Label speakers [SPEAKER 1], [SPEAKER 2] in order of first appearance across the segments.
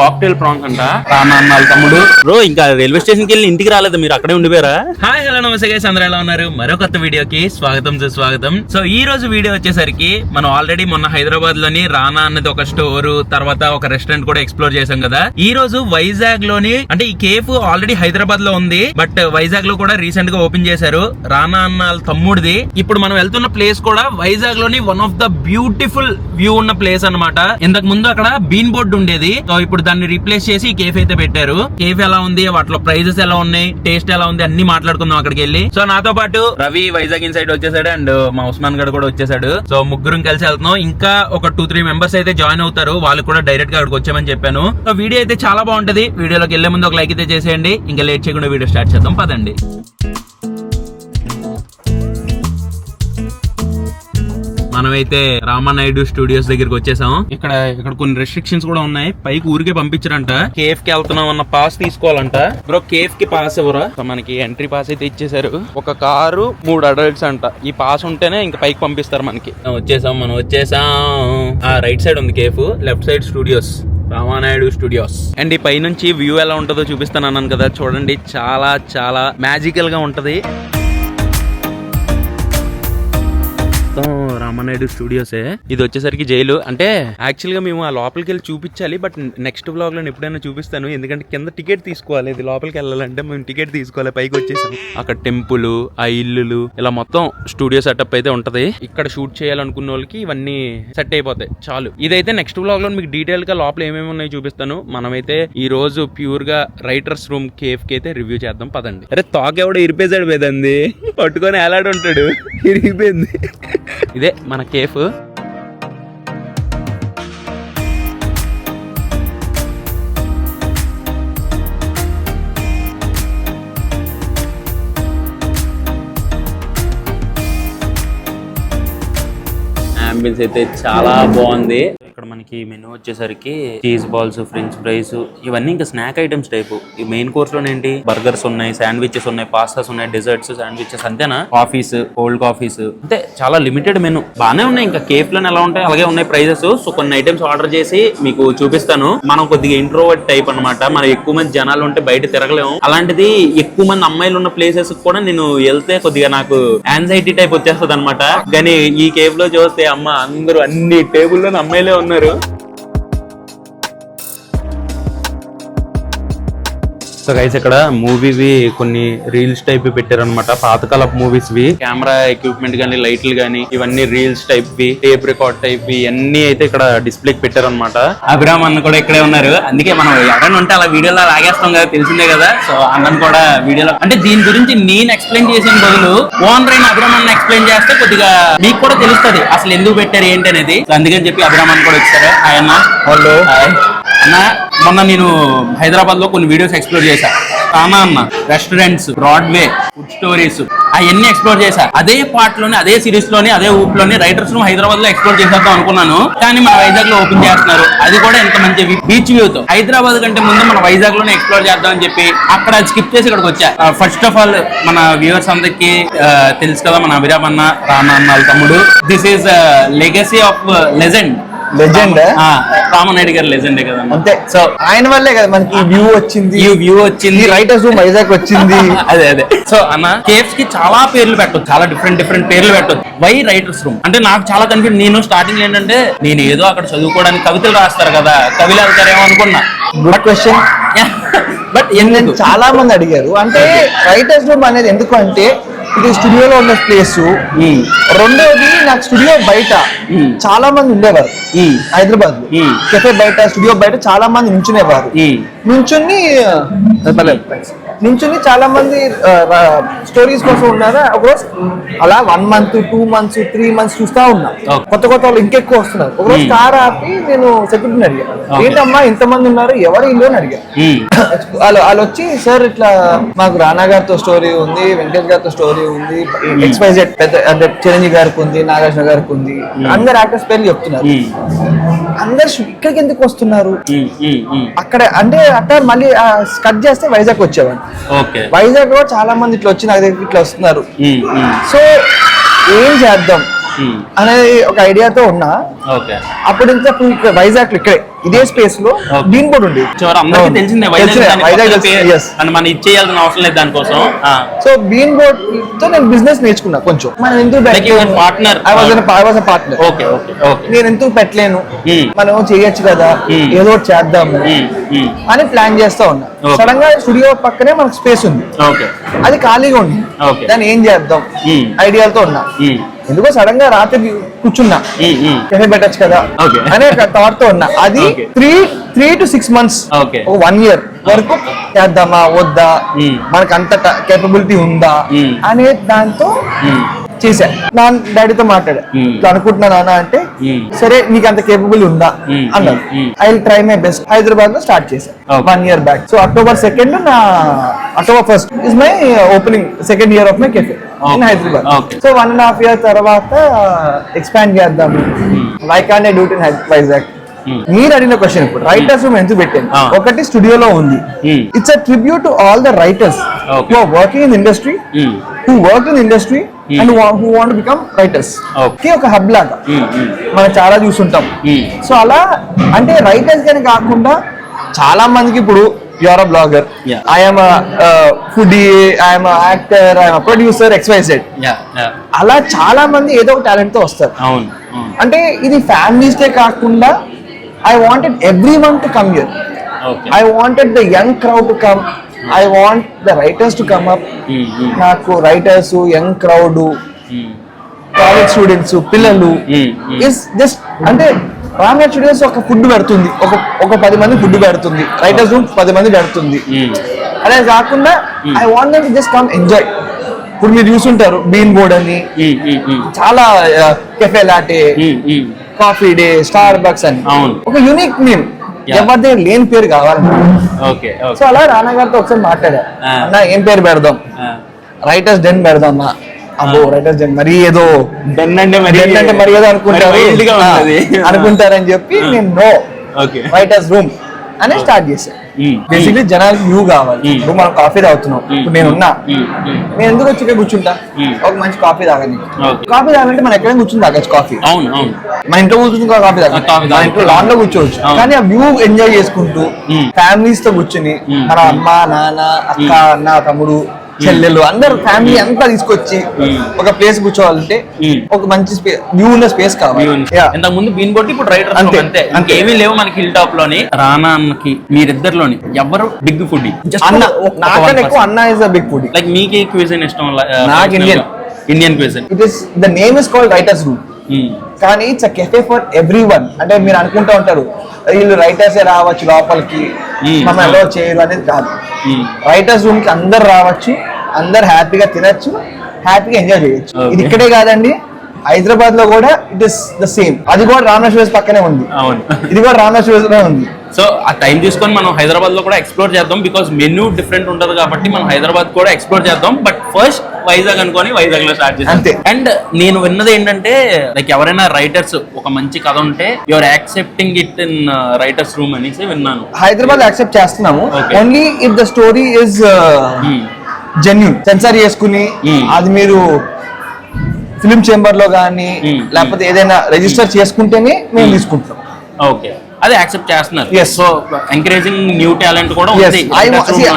[SPEAKER 1] Cocktail prawns అంట. రామన్నాళ్ళ తమ్ముడు. Bro ఇంకా రైల్వే స్టేషన్కి వెళ్ళి ఇంటికి రాలేదు? మీరు అక్కడే ఉండిపోయారా? హాయ్ హలో నమస్తే గైస్ అందరూ ఎలా ఉన్నారు? మరో కొత్త వీడియోకి స్వాగతం సుస్వాగతం సో ఈ రోజు వీడియో వచ్చేసరికి మనం ఆల్రెడీ మొన్న హైదరాబాద్లోని రానా అన్నది ఒక స్టోర్ తర్వాత ఒక రెస్టారెంట్ కూడా ఎక్స్ప్లోర్ చేసాం కదా. ఈ రోజు వైజాగ్లోని అంటే ఈ కేఫ్ ఆల్రెడీ హైదరాబాద్లో ఉంది బట్ వైజాగ్లో కూడా రీసెంట్గా ఓపెన్ చేశారు రానా అన్న తమ్ముడిది. ఇప్పుడు మనం వెళ్తున్న ప్లేస్ కూడా వైజాగ్లోని one of the beautiful view ఉన్న ప్లేస్ అన్నమాట. ఇంతకు ముందు అక్కడ బీన్ బోర్డు ఉండేది. సో ఇప్పుడు దాన్ని రీప్లేస్ చేసి ఈ కేఫ్ అయితే పెట్టారు. కేఫ్ ఎలా ఉంది? వాటిలో ప్రైజెస్ ఎలా ఉన్నాయి? టేస్ట్ ఎలా ఉంది? అన్ని మాట్లాడుకుందాం అక్కడికి వెళ్ళి సో నాతో పాటు రవి వైజాగ్ ఇన్ సైడ్ వచ్చేసాడు అండ్ మా ఉస్మాన్ గడ్ కూడా వచ్చేసాడు. సో ముగ్గురం కలిసి వెళ్తున్నాం. ఇంకా ఒక టూ త్రీ మెంబర్స్ అయితే జాయిన్ అవుతారు. వాళ్ళు కూడా డైరెక్ట్గా అక్కడికి వచ్చామని చెప్పాను. సో వీడియో అయితే చాలా బాగుంటది. వీడియోలోకి వెళ్ళే ముందు ఒక లైక్ అయితే చేసేయండి. ఇంకా లేట్ చేయకుండా వీడియో స్టార్ట్ చేద్దాం. పదండి. మనమైతే రామానాయుడు స్టూడియోస్ దగ్గరికి వచ్చేసాం ఇక్కడ ఇక్కడ కొన్ని రెస్ట్రిక్షన్స్ కూడా ఉన్నాయి. పైకి ఊరికే పంపించారంట. కేఫ్కి వెళ్తున్నాం అన్న పాస్ తీసుకోవాలంట. బ్రో కేఫ్కి పాస్ ఎవరా మనకి ఎంట్రీ పాస్ అయితే ఇచ్చేసారు ఒక కారు మూడు అడల్ట్స్ అంట. ఈ పాస్ ఉంటేనే ఇంకా పైకి పంపిస్తారు మనకి. వచ్చేసాం మనం వచ్చేసాం. ఆ రైట్ సైడ్ ఉంది cafe. Left side studios Ramanaidu studios and ఈ పైనుంచి వ్యూ ఎలా ఉంటుందో చూపిస్తాను అన్నాను కదా. చూడండి చాలా చాలా మ్యాజికల్గా ఉంటది. రామానాయుడు స్టూడియోసే. ఇది వచ్చేసరికి జైలు. అంటే యాక్చువల్గా మేము ఆ లోపలికి వెళ్ళి చూపించాలి బట్ నెక్స్ట్ బ్లాగ్లో ఎప్పుడైనా చూపిస్తాను. ఎందుకంటే కింద టికెట్ తీసుకోవాలి. ఇది లోపలికి వెళ్ళాలంటే మేము టికెట్ తీసుకోవాలి. పైకి వచ్చేసాం. అక్కడ టెంపుల్ ఆ ఇల్లులు ఇలా మొత్తం స్టూడియో సెటప్ అయితే ఉంటది. ఇక్కడ షూట్ చేయాలనుకున్న వాళ్ళకి ఇవన్నీ సెట్ అయిపోతాయి. చాలు. ఇదైతే నెక్స్ట్ బ్లాగ్లో మీకు డీటెయిల్గా లోపల ఏమేమి ఉన్నాయో చూపిస్తాను. మనమైతే ఈ రోజు ప్యూర్గా రైటర్స్ రూమ్ కేఫ్కి అయితే రివ్యూ చేద్దాం. పదండి. అరే తాక ఎవడో ఇరిపేసాడు పేదంది పట్టుకొని ఎలాడు ఉంటాడు ఇరిగిపోయింది. ఇదే మన కేఫ్. అంబియన్స్ అయితే చాలా బాగుంది. ఇక్కడ మనకి మెనూ వచ్చేసరికి చీజ్ బాల్స్ ఫ్రెంచ్ ఫ్రైస్ ఇవన్నీ ఇంకా స్నాక్ ఐటమ్స్ టైపు. ఈ మెయిన్ కోర్స్లో ఏంటి? బర్గర్స్ ఉన్నాయి శాండ్విచెస్ ఉన్నాయి పాస్తాస్ ఉన్నాయి డెజర్ట్స్ శాండ్విచెస్ అంతేనా? Coffees cold coffees. అంటే చాలా లిమిటెడ్ మెనూ. బానే ఉన్నాయి ఇంకా. కేఫ్లో ఎలా ఉంటాయి? అలాగే ఉన్నాయి ప్రైజెస్. సో కొన్ని ఐటమ్స్ ఆర్డర్ చేసి మీకు చూపిస్తాను. మనం కొద్దిగా ఇంట్రోవర్ట్ టైప్ అన్నమాట. మనం ఎక్కువ మంది జనాలు ఉంటే బయట తిరగలేము. అలాంటిది ఎక్కువ మంది అమ్మాయిలు ఉన్న ప్లేసెస్ కూడా నేను వెళ్తే కొద్దిగా నాకు యాంగ్జైటీ టైప్ వచ్చేస్తుంది అనమాట కానీ ఈ కేఫ్లో చూస్తే అమ్మ అందరూ అన్ని టేబుల్లో అమ్మాయిలే ఉన్నారు. సో గైస్ ఇక్కడ మూవీవి కొన్ని రీల్స్ టైప్ పెట్టారనమాట పాతకాలపు మూవీస్ వి కెమెరా ఎక్విప్మెంట్ గానీ లైట్లు గానీ ఇవన్నీ రీల్స్ టైప్ వి టేప్ రికార్డ్ టైప్ వి అన్ని అయితే ఇక్కడ డిస్ప్లే పెట్టారనమాట అభిరామ్ అన్న కూడా ఇక్కడే ఉన్నారు. అందుకే మనం ఎవరైనా ఉంటే అలా వీడియోలో లాగేస్తాం కదా తెలిసిందే కదా. సో అన్నను కూడా వీడియోలో అంటే దీని గురించి నేను ఎక్స్ప్లెయిన్ చేసిన బదులు ఓనర్ అయిన అభిరామ్ అన్న ఎక్స్ప్లెయిన్ చేస్తే కొద్దిగా మీకు కూడా తెలుస్తుంది అసలు ఎందుకు పెట్టారు ఏంటి అనేది. అందుకని చెప్పి అభిరామ్ అన్న కూడా వచ్చారు. ఆయన హలో అన్న మొన్న నేను హైదరాబాద్లో కొన్ని వీడియోస్ ఎక్స్ప్లోర్ చేశా. రానా అన్న రెస్టారెంట్స్ బ్రాడ్వే ఫుడ్ స్టోరీస్ అవన్నీ ఎక్స్ప్లోర్ చేశా. అదే పార్ట్లోనే అదే సిరీస్లోనే అదే ఊప్లోనే రైటర్స్ను హైదరాబాద్లో ఎక్స్ప్లోర్ చేసేద్దాం అనుకున్నాను. కానీ మన వైజాగ్లో ఓపెన్ చేస్తున్నారు. అది కూడా ఎంత మంచి బీచ్ వ్యూ తో. హైదరాబాద్ కంటే ముందు మన వైజాగ్లోనే ఎక్స్ప్లోర్ చేద్దాం అని చెప్పి అక్కడ స్కిప్ చేసి ఇక్కడికి వచ్చా. ఫస్ట్ ఆఫ్ ఆల్ మన వ్యూవర్స్ అందరికి తెలుసు కదా మన అభిరామ్ అన్న రానా అన్న వాళ్ళ తమ్ముడు. This is legacy of legend
[SPEAKER 2] legend
[SPEAKER 1] Ramanaidu గారి లెజెండే కదా
[SPEAKER 2] అంతే. సో ఆయన వల్లే కదా మనకి వ్యూ వచ్చింది.
[SPEAKER 1] ఈ వ్యూ వచ్చింది.
[SPEAKER 2] రైటర్స్ రూమ్ వైజాగ్ వచ్చింది.
[SPEAKER 1] అదే అదే. సో అన్న కేవ్స్కి చాలా పేర్లు పెట్టొచ్చు. చాలా డిఫరెంట్ డిఫరెంట్ పేర్లు పెట్టొచ్చు. వై రైటర్స్ రూమ్ అంటే నాకు చాలా కన్ఫ్యూజ్ నేను స్టార్టింగ్ ఏంటంటే నేను ఏదో అక్కడ చదువుకోవడానికి కవితలు రాస్తారు కదా కవిలు వెళ్తారేమో అనుకున్నా.
[SPEAKER 2] గుడ్ క్వశ్చన్
[SPEAKER 1] బట్ ఎందుకు?
[SPEAKER 2] చాలా మంది అడిగారు. అంటే రైటర్స్ రూమ్ అనేది ఎందుకు అంటే ఇది స్టూడియోలో ఉన్న ప్లేస్. రెండోది నాకు స్టూడియో బయట. చాలా మంది ఉండేవారు.
[SPEAKER 1] హైదరాబాద్లో.
[SPEAKER 2] కెఫే బయట స్టూడియో బయట చాలా మంది నుంచునేవారు నుంచుని నుంచుని చాలా మంది స్టోరీస్ కోసం ఉన్నారా? ఒకరోజు అలా one month two months three months చూస్తా ఉన్నా. కొత్త కొత్త వాళ్ళు ఇంకెక్కువ వస్తున్నారు. ఒకరోజు. కార్ ఆపి నేను సెక్యూరిటీని అడిగాను. ఏంటమ్మా ఇంతమంది ఉన్నారు? ఎవరు ఇల్లు అని అడిగాను. వాళ్ళు వాళ్ళు వచ్చి సార్ ఇట్లా మాకు రానా గారితో స్టోరీ ఉంది వెంకటేష్ గారితో స్టోరీ ఉంది ఎక్స్పైజెడ్ పెద్ద అంటే చిరంజీవి గారికి ఉంది నాగార్జున గారికి ఉంది. అందరు యాక్టర్స్ పేర్లు చెప్తున్నారు. అందరు ఇక్కడికి ఎందుకు వస్తున్నారు? అక్కడ అంటే అట్లా మళ్ళీ కట్ చేస్తే వైజాగ్ వచ్చేవాడు. వైజాగ్లో చాలా మంది ఇట్లా వచ్చి నా దగ్గరికి ఇట్లా వస్తున్నారు. సో ఏం చేద్దాం. అనేది ఒక ఐడియాతో ఉన్నా.
[SPEAKER 1] ఓకే
[SPEAKER 2] అప్పుడు ఇంకా వైజాగ్ ఇక్కడే ఇదే
[SPEAKER 1] స్పేస్లో.
[SPEAKER 2] దీని కూడా ఉంది.
[SPEAKER 1] అందరికీ. తెలిసిందే వైజాగ్ మనం ఇచ్చేయాల్సిన అవసరం లేదు దానికోసం.
[SPEAKER 2] సో బీన్ బోర్డ్తో నేను బిజినెస్ నేర్చుకున్నా కొంచెం. మనం ఎందుకు
[SPEAKER 1] Like you were partner.
[SPEAKER 2] I was I was partner
[SPEAKER 1] okay okay okay
[SPEAKER 2] నేను ఎందుకు పెట్టలేను?
[SPEAKER 1] Hmm.
[SPEAKER 2] మనం చేయొచ్చు కదా.
[SPEAKER 1] Hmm.
[SPEAKER 2] ఏదో ఒకటి చేద్దాము. అని ప్లాన్ చేస్తా ఉన్నా. సడన్గా స్టూడియో పక్కనే మనకు స్పేస్ ఉంది.
[SPEAKER 1] ఓకే
[SPEAKER 2] అది ఖాళీగా ఉంది. దాన్ని ఏం చేద్దాం?
[SPEAKER 1] Hmm.
[SPEAKER 2] ఐడియాలతో ఉన్నా. ఎందుకో సడన్గా రాత్రి కూర్చున్నా. కెఫే పెట్టచ్చు కదా. అనే థాట్తో ఉన్నా అది. Three three to six months one year వరకు చేద్దామా వద్దా. మనకు అంత కేపబిలిటీ ఉందా. అనే దాంతో
[SPEAKER 1] ఉమ్,
[SPEAKER 2] చేశా నా డాడీతో మాట్లాడా. ఇట్లా అనుకుంటున్నా నాన్న అంటే. సరే నీకు అంత కేపబుల్ ఉందా. అన్నారు. I will try my best హైదరాబాద్లో స్టార్ట్ చేశాను
[SPEAKER 1] Okay.
[SPEAKER 2] One year back so October second నా October first is my opening second year of my cafe in. Hyderabad. So one and half year తర్వాత expand చేద్దాము why can I do it in Vizag
[SPEAKER 1] Hmm.
[SPEAKER 2] మీరు అడిగిన question ఇప్పుడు writers room ఎందుకు పెట్టాను. ఒకటి స్టూడియోలో ఉంది
[SPEAKER 1] Hmm.
[SPEAKER 2] It's a tribute to all the writers. Who are working in industry
[SPEAKER 1] um,
[SPEAKER 2] who worked in industry
[SPEAKER 1] Hmm.
[SPEAKER 2] and wa- who want to become writers
[SPEAKER 1] Okay.
[SPEAKER 2] కి ఒక హబ్ లాగా
[SPEAKER 1] ఉమ్, ఉమ్,
[SPEAKER 2] మనం చాలా చూస్తుంటాం
[SPEAKER 1] ఉమ్.
[SPEAKER 2] సో అలా అంటే రైటర్స్ కానీ కాకుండా చాలా మందికి ఇప్పుడు your a blogger
[SPEAKER 1] Yeah.
[SPEAKER 2] I'm foodie I'm actor I'm producer
[SPEAKER 1] yeah.
[SPEAKER 2] అలా చాలా మంది ఏదో ఒక టాలెంట్తో వస్తారు.
[SPEAKER 1] అవును
[SPEAKER 2] అంటే ఇది families కే కాకుండా I wanted every one to come your I wanted the young crowd to come I want the writers to come up నాకు writers young crowd college students పిల్లలు. ఇస్ జస్ట్ అంటే రామ్నాథ్ స్టూడియోస్ ఒక ఫుడ్ పెడుతుంది. ఒక ఒక పది మంది ఫుడ్ పెడుతుంది. రైటర్స్ రూమ్ పది మంది పెడుతుంది. అదే కాకుండా I want them just come enjoy ఇప్పుడు మీరు చూసుంటారు బీన్ బోర్డ్ అని. చాలా cafe latte. Coffee day Starbucks అని. ఒక యూనిక్ నేమ్. ఎవరి దగ్గర లేని పేరు కావాలని
[SPEAKER 1] ఓకే
[SPEAKER 2] సో అలా రానా గారితో ఒకసారి మాట్లాడా. అన్న ఏం పేరు పెడదాం. రైటర్స్ డెన్ పెడదామా? అబ్బో రైటర్స్ డెన్ మరి ఏదో
[SPEAKER 1] డెన్ అంటే మరి
[SPEAKER 2] డెన్ అంటే మరి ఏదో అనుకుంటారు. అనుకుంటారని చెప్పి నేను నో రైటర్స్ రూమ్ అని స్టార్ట్ చేశాను బేసిక్లీ జనాలకి వ్యూ కావాలి. ఇప్పుడు మనం కాఫీ తాగుతున్నాం ఇప్పుడు నేను ఉన్నా
[SPEAKER 1] ఉమ్, ఉమ్.
[SPEAKER 2] నేను ఎందుకు వచ్చి ఇక్కడ కూర్చుంటా. ఒక మంచి కాఫీ తాగని. కాఫీ తాగాలంటే మనం ఎక్కడైనా కూర్చుని తాగచ్చు కాఫీ మన ఇంట్లో కూర్చుని కాఫీ తాగచ్చు
[SPEAKER 1] కాఫీ
[SPEAKER 2] మన. ఇంట్లో లాన్లో కూర్చోవచ్చు. కానీ ఆ వ్యూ ఎంజాయ్ చేసుకుంటూ. ఫ్యామిలీస్తో కూర్చుని. మన అమ్మ నాన్న అక్క. అన్న తమ్ముడు చెల్లెలు అందరు ఫ్యామిలీ అంతా తీసుకొచ్చి. ఒక ప్లేస్ కూర్చోవాలంటే. ఒక మంచి స్పేస్ వ్యూ ఉన్న స్పేస్ కావాలి.
[SPEAKER 1] ముందు బీన్ బొట్టి ఇప్పుడు రైటర్
[SPEAKER 2] అంతే.
[SPEAKER 1] ఇంకేమీ లేవు మనకి హిల్ టాప్లోని. రానా అన్నకి మీరిద్దరిలోని ఎవరు బిగ్ ఫుడ్
[SPEAKER 2] అన్న నాకన్నా ఎక్కువ అన్న ఇస్ బిగ్ ఫుడ్
[SPEAKER 1] లైక్ మీకు క్విజన్ ఇష్టం
[SPEAKER 2] నాకు Indian.
[SPEAKER 1] Indian cuisine
[SPEAKER 2] it is the name is called writers room కానీ it's a cafe for every one అంటే మీరు అనుకుంటూ ఉంటారు వీళ్ళు రైటర్స్ రావచ్చు లోపలికి
[SPEAKER 1] Hmm.
[SPEAKER 2] మమ్మల్ని అలో చేయరు అనేది కాదు. రైటర్స్ రూమ్కి అందరు రావచ్చు అందరు హ్యాపీగా తినచ్చు హ్యాపీగా ఎంజాయ్ చేయొచ్చు. ఇది ఇక్కడే కాదండి హైదరాబాద్లో కూడా ఇట్ ఇస్ ద సేమ్ అది కూడా రామేశ్వర పక్కనే ఉంది.
[SPEAKER 1] అవును.
[SPEAKER 2] ఇది కూడా రామేశ్వర ఉంది.
[SPEAKER 1] సో ఆ టైం తీసుకొని మనం హైదరాబాద్లో కూడా ఎక్స్ప్లోర్ చేద్దాం బికాస్ మెన్యూ డిఫరెంట్ ఉంటది కాబట్టి మనం హైదరాబాద్ కూడా ఎక్స్ప్లోర్ చేద్దాం. బట్ ఫస్ట్ వైజాగ్ అనుకొని వైజాగ్లో స్టార్ట్ చేద్దాం.
[SPEAKER 2] అంతే.
[SPEAKER 1] అండ్ నేను విన్నది ఏంటంటే లైక్ ఎవరైనా రైటర్స్ ఒక మంచి కథ ఉంటే your accepting it in writers room అనేసి విన్నాను.
[SPEAKER 2] హైదరాబాద్ యాక్సెప్ట్ చేస్తున్నాము. Only if the story is. Genuine censor చేసుకుని
[SPEAKER 1] Hmm.
[SPEAKER 2] అది మీరు ఫిలిం చేంబర్లో కానీ
[SPEAKER 1] Hmm.
[SPEAKER 2] లేకపోతే ఏదైనా రిజిస్టర్ చేసుకుంటేనే మేము
[SPEAKER 1] Hmm.
[SPEAKER 2] తీసుకుంటాం
[SPEAKER 1] ఓకే అదే యాక్సెప్ట్ చేస్తున్నారు. సో ఎంకరేజింగ్ న్యూ టాలెంట్ కూడా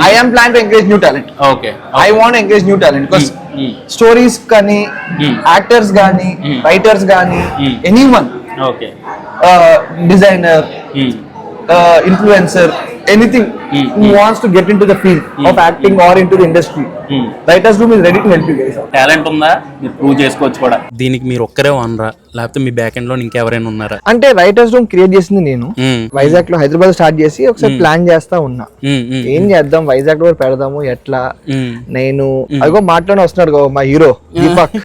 [SPEAKER 2] I am plan to encourage new talent
[SPEAKER 1] okay
[SPEAKER 2] I want encourage new talent because
[SPEAKER 1] Hmm.
[SPEAKER 2] Stories కానీ
[SPEAKER 1] Hmm.
[SPEAKER 2] యాక్టర్స్ కానీ
[SPEAKER 1] Hmm.
[SPEAKER 2] రైటర్స్ కానీ
[SPEAKER 1] Hmm.
[SPEAKER 2] Any one
[SPEAKER 1] okay
[SPEAKER 2] designer influencer anything
[SPEAKER 1] Hmm.
[SPEAKER 2] Wants to get in to the field
[SPEAKER 1] Hmm.
[SPEAKER 2] Of acting or in to the industry writers room is ready to help you guys
[SPEAKER 1] talent ఉందా? మీరు prove చేసుకోవచ్చు కూడా. దీనికి మీరు ఒక్కరే వనరా లేకపోతే మీ back ఎండ్లో ఇంకెవరైనా ఉన్నారా?
[SPEAKER 2] అంటే రైటర్స్ రూమ్ క్రియేట్ చేసింది నేను.
[SPEAKER 1] మ్మ్.
[SPEAKER 2] వైజాగ్లో హైదరాబాద్ స్టార్ట్ చేసి ఒకసారి
[SPEAKER 1] Hmm.
[SPEAKER 2] ప్లాన్ చేస్తా ఉన్నా.
[SPEAKER 1] మ్మ్,
[SPEAKER 2] ఏం చేద్దాం? వైజాగ్లో పెడదాము? ఎట్లా. నేను అదిగో మాట్లాడి వస్తున్నాడు మా హీరో దీపక్.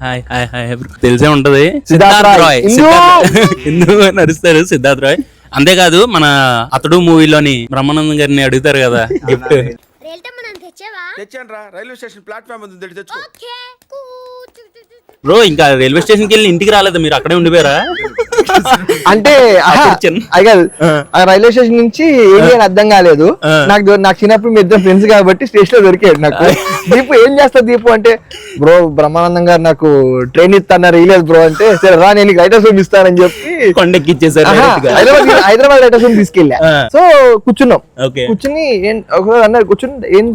[SPEAKER 1] తెలిసే ఉంటది.
[SPEAKER 2] సిద్ధార్థ్ రాయ్.
[SPEAKER 1] ఎందుకు నడుస్తారు సిద్ధార్థ్ రాయ్? అంతేకాదు మన అతడు మూవీలోని బ్రహ్మానందం గారిని అడుగుతారు కదా. గిఫ్ట్
[SPEAKER 3] తెచ్చాను రా రైల్వే స్టేషన్ ప్లాట్ఫామ్ ఉంది తెచ్చి తెచ్చుకో.
[SPEAKER 1] బ్రో ఇంకా రైల్వే స్టేషన్కి వెళ్ళి ఇంటికి రాలేదు మీరు? అక్కడే ఉండిపోయారా?
[SPEAKER 2] అంటే కాదు. ఆ. రైల్వే స్టేషన్ నుంచి ఏం చేయాలి అర్థం కాలేదు. నాకు నాకు చిన్నప్పుడు మీ ఇద్దరు ఫ్రెండ్స్ కాబట్టి స్టేషన్లో దొరికాడు నాకు. దీపు ఏం చేస్తా దీపు అంటే బ్రో బ్రహ్మానందం గారు నాకు ట్రైన్ ఇస్తాన్నారు ఇలేదు బ్రో అంటే సరే రా నేను రైటర్స్ రూమ్ ఇస్తానని చెప్పి
[SPEAKER 1] కొండెక్కిచ్చేసారు.
[SPEAKER 2] హైదరాబాద్ హైదరాబాద్ రైటర్స్ రూమ్ తీసుకెళ్ళా. సో కూర్చున్నాం. కూర్చుని ఒకరోజు అన్నారు కూర్చుని ఏం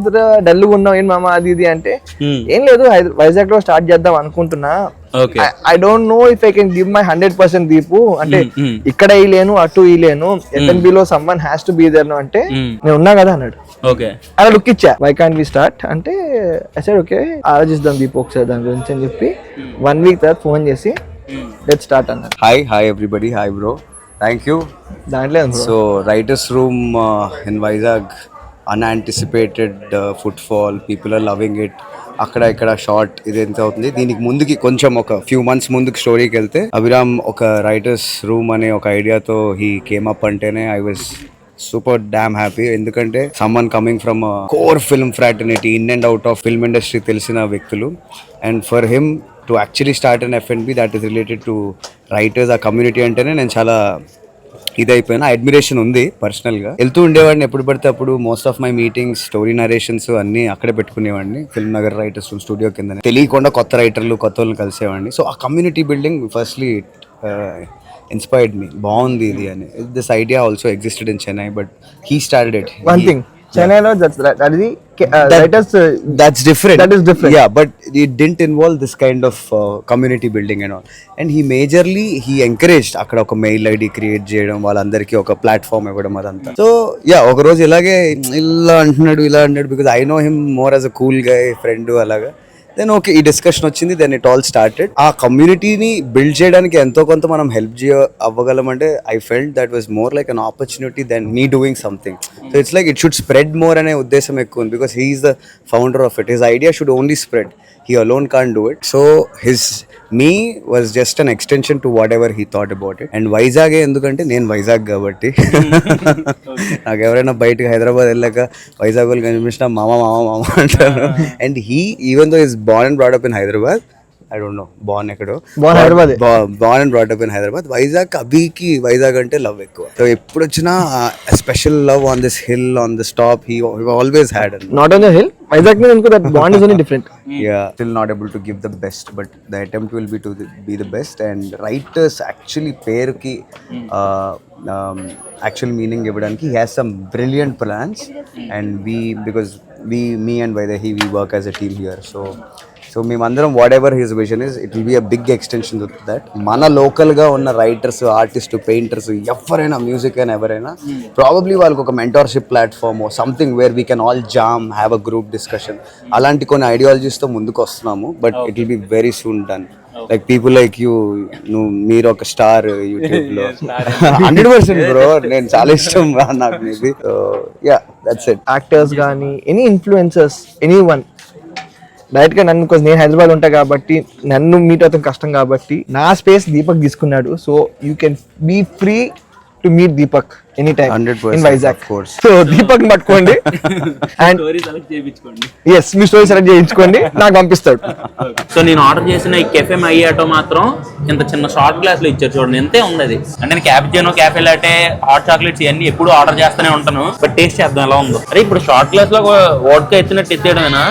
[SPEAKER 2] డల్గా ఉన్నావు ఏం మామ అది ఇది అంటే. ఏం లేదు వైజాగ్లో స్టార్ట్ చేద్దాం అనుకుంటున్నా. I don't know if I can give my hundred percent Deepu అంటే
[SPEAKER 1] Mm, mm.
[SPEAKER 2] ఇక్కడ ఇలేను అటు ఇలేను ఎస్ఎన్బి లో someone has to be there అంటే. నేను ఉన్నా కదా అన్నాడు
[SPEAKER 1] ఓకే
[SPEAKER 2] అలా లుక్ ఇచ్చా వై కాంట్ వి స్టార్ట్ అంటే సార్ ఓకే ఆలోచిద్దాం దీపు ఒకసారి దాని గురించి అని చెప్పి వన్ వీక్ తర్వాత ఫోన్ చేసి లెట్ స్టార్ట్ అన్నారు
[SPEAKER 4] Hi, hi everybody. Hi, bro. Thank you.
[SPEAKER 2] దాంట్లో ఉంది bro.
[SPEAKER 4] So, writers' room uh, in Vizag, unanticipated uh, footfall. అక్కడ ఇక్కడ షార్ట్ ఇది ఎంత అవుతుంది? దీనికి ముందుకి కొంచెం ఒక ఫ్యూ మంత్స్ ముందుకు స్టోరీకి వెళ్తే అభిరామ్ ఒక రైటర్స్ రూమ్ అనే ఒక ఐడియాతో హీ కేమ్ అప్ అంటేనే I was super damn happy ఎందుకంటే someone coming from core film fraternity in and out of film industry తెలిసిన వ్యక్తులు. And for him to actually start an FNB that is related to writers ఆ community అంటేనే నేను చాలా ఇదైపోయినా admiration ఉంది పర్సనల్గా. వెళ్తూ ఉండేవాడిని ఎప్పుడు పడితే అప్పుడు. Most of my meetings story narrations అన్ని అక్కడే పెట్టుకునేవాడిని. ఫిల్మ్ నగర్ రైటర్స్ స్టూడియో కింద తెలియకుండా కొత్త రైటర్లు కొత్త వాళ్ళని కలిసేవాడిని. సో ఆ community building firstly inspired me బాగుంది ఇది అని. This idea also existed in Chennai but he started it
[SPEAKER 2] one thing చెన్నైలో అది
[SPEAKER 4] different ya but he didn't involve this kind of community building and all and he majorly he encourage అక్కడ ఒక mail ID create చేయడం వాళ్ళందరికీ ఒక platform ఇవ్వడం అదంతా. So yeah ఒకరోజు ఇలాగే ఇలా అంటున్నాడు ఇలా అంటున్నాడు because I know him more as a cool guy friend అలాగా. దెన్ ఓకే ఈ డిస్కషన్ వచ్చింది దెన్ ఇట్ ఆల్ స్టార్టెడ్ ఆ కమ్యూనిటీని బిల్డ్ చేయడానికి ఎంతో కొంత మనం హెల్ప్ చేయ అవ్వగలం అంటే I felt that was more like an opportunity then me doing something so it's like it should spread more అనే ఉద్దేశం ఎక్కువ ఉంది because he's the founder of it his idea should only spread he alone can do it so his me was just an extension to what ever he thought about it వైజాగే ఎందుకంటే నేను వైజాగ్ కాబట్టి. నాకు ఎవరైనా బయటకు హైదరాబాద్ వెళ్ళాక వైజాగ్ వాళ్ళు కనిపించినా మామ మామ మామ అంటారు. And he even though is born and brought up in Hyderabad I don't know born ఎక్కడో
[SPEAKER 2] Born Hyderabad.
[SPEAKER 4] Born and brought up in Hyderabad Vizag అభికి Vizag అంటే లవ్ ఎక్కువ సో ఎప్పుడు వచ్చినా special love on this hill on this top he always had and
[SPEAKER 2] not on the hill Vizag మీద అనుకో that bond is only different
[SPEAKER 4] yeah still not able to give the best but the attempt will be to the, be the best and writers actually పేరుకి uh, um, actual meaning ఇవ్వడానికి he has some brilliant plans and we because we me and Vaidehi we work as a team here so so మేమందరం whatever his vision is it will be a big extension that మన లోకల్గా ఉన్న writers artist painters ఎవరైనా music అయినా ఎవరైనా probably వాళ్ళకి ఒక mentorship platform something where we can all jam have a group discussion అలాంటి కొన్ని ఐడియాలజీస్తో ముందుకు వస్తున్నాము but it will be very soon done like people like you నువ్వు మీరు ఒక స్టార్ యూట్యూబ్ లో. హండ్రెడ్ పర్సెంట్ బ్రో నేను చాలా ఇష్టం నాకు ఇది యా దట్స్ ఇట్
[SPEAKER 2] యాక్టర్స్ కానీ ఎనీ ఇన్ఫ్లుయెన్సర్స్ ఎనీ వన్ డైరెక్ట్గా నన్ను కొంచెం నేను హైదరాబాద్ ఉంటా కాబట్టి నన్ను మీట్ అవుతాం కష్టం కాబట్టి నా స్పేస్ దీపక్ తీసుకున్నాడు. So you can be free to meet Deepak any time
[SPEAKER 4] 100%
[SPEAKER 2] in Vizag. So Deepak పట్టుకోండి. అండ్ ఎస్ మీ స్టోరీ సెలెక్ట్ చేయించుకోండి. నాకు పంపిస్తాడు.
[SPEAKER 1] సో నేను ఆర్డర్ చేసిన ఈ కెఫే మయ్యాటో మాత్రం ఇంత చిన్న షార్ట్ గ్లాస్లో ఇచ్చారు చూడండి. ఎంతే ఉంది అది అంటే నేను cappuccino cafe latte hot chocolates ఇవన్నీ ఎప్పుడు ఆర్డర్ చేస్తూనే ఉంటాను. బట్ టేస్ట్ చేద్దాం ఎలా ఉందో. అరే ఇప్పుడు షార్ట్ గ్లాస్లో ఓట్కా ఇచ్చినట్టు ఇచ్చేయడమేనా?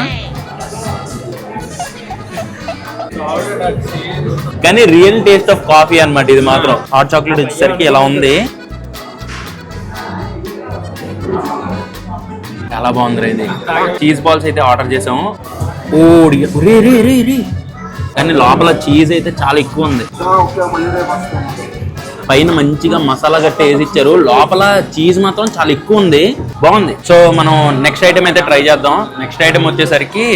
[SPEAKER 1] కానీ రియల్ టేస్ట్ ఆఫ్ కాఫీ అన్నమాట ఇది మాత్రం. హాట్ చాక్లెట్ వచ్చేసరికి ఎలా ఉంది? చాలా బాగుంది ఇది. చీజ్ బాల్స్ అయితే ఆర్డర్ చేసాము. ఓడి రే రే రే రే. కానీ లోపల చీజ్ అయితే చాలా ఎక్కువ ఉంది. పైన మంచిగా మసాలా గట్టి వేసి ఇచ్చారు లోపల చీజ్ మాత్రం చాలా ఎక్కువ ఉంది. బాగుంది. సో మనం నెక్స్ట్ ఐటమ్ అయితే ట్రై చేద్దాం. నెక్స్ట్ ఐటమ్ వచ్చేసరికి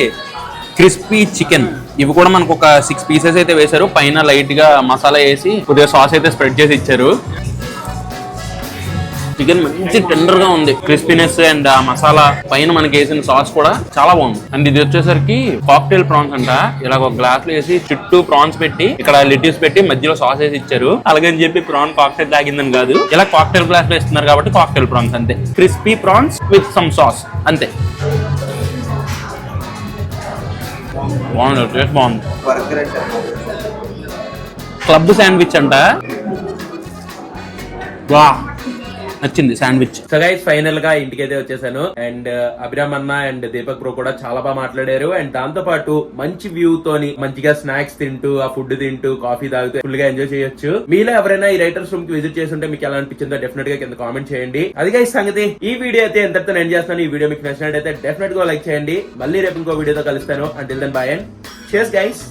[SPEAKER 1] క్రిస్పీ చికెన్ ఇవి కూడా మనకు ఒక సిక్స్ పీసెస్ అయితే వేశారు. పైన లైట్గా మసాలా వేసి కొద్దిగా సాస్ అయితే స్ప్రెడ్ చేసి ఇచ్చారు. చికెన్ మంచి టెండర్గా ఉంది. క్రిస్పీనెస్ అండ్ ఆ మసాలా పైన మనకి వేసిన సాస్ కూడా చాలా బాగుంది. అండ్ ఇది వచ్చేసరికి కాక్టైల్ ప్రాన్స్ అంట. ఇలా ఒక గ్లాస్లో వేసి చుట్టూ ప్రాన్స్ పెట్టి ఇక్కడ లిటిస్ పెట్టి మధ్యలో సాస్ వేసి ఇచ్చారు. అలాగని చెప్పి ప్రాన్ కాక్టైల్ తాగిందని కాదు. ఇలా కాక్టైల్ గ్లాస్లో ఇస్తున్నారు కాబట్టి కాక్టైల్ ప్రాన్స్ అంతే. Crispy prawns with some sauce అంతే. బాగుంది టేస్ట్ బాగుంది. క్లబ్ శాండ్విచ్ అంట. వా. నచ్చింది శాండ్విచ్. సో గైస్ ఫైనల్గా ఇంటికి అయితే వచ్చేసాను అండ్ uh, అభిరామ్ అన్న అండ్ దీపక్ బ్రో కూడా చాలా బాగా మాట్లాడారు. అండ్ దాంతో పాటు మంచి వ్యూ తోని మంచిగా స్నాక్స్ తింటూ ఆ ఫుడ్ తింటూ కాఫీ తాగుతూ ఫుల్గా ఎంజాయ్ చేయొచ్చు. మీలో ఎవరైనా ఈ రైటర్స్ రూమ్కి విజిట్ చేస్తుంటే మీకు ఎలా అనిపించిందో డెఫినెట్గా కింద కామెంట్ చేయండి. అది గైస్ సంగతి ఈ వీడియో అయితే ఎంతటితో ఎండ్ చేస్తాను ఈ వీడియో మీకు నచ్చినట్టయితే డెఫినెట్గా లైక్ చేయండి. మళ్ళీ రేపు ఇంకో వీడియోతో కలుస్తాను. Until then bye and chase guys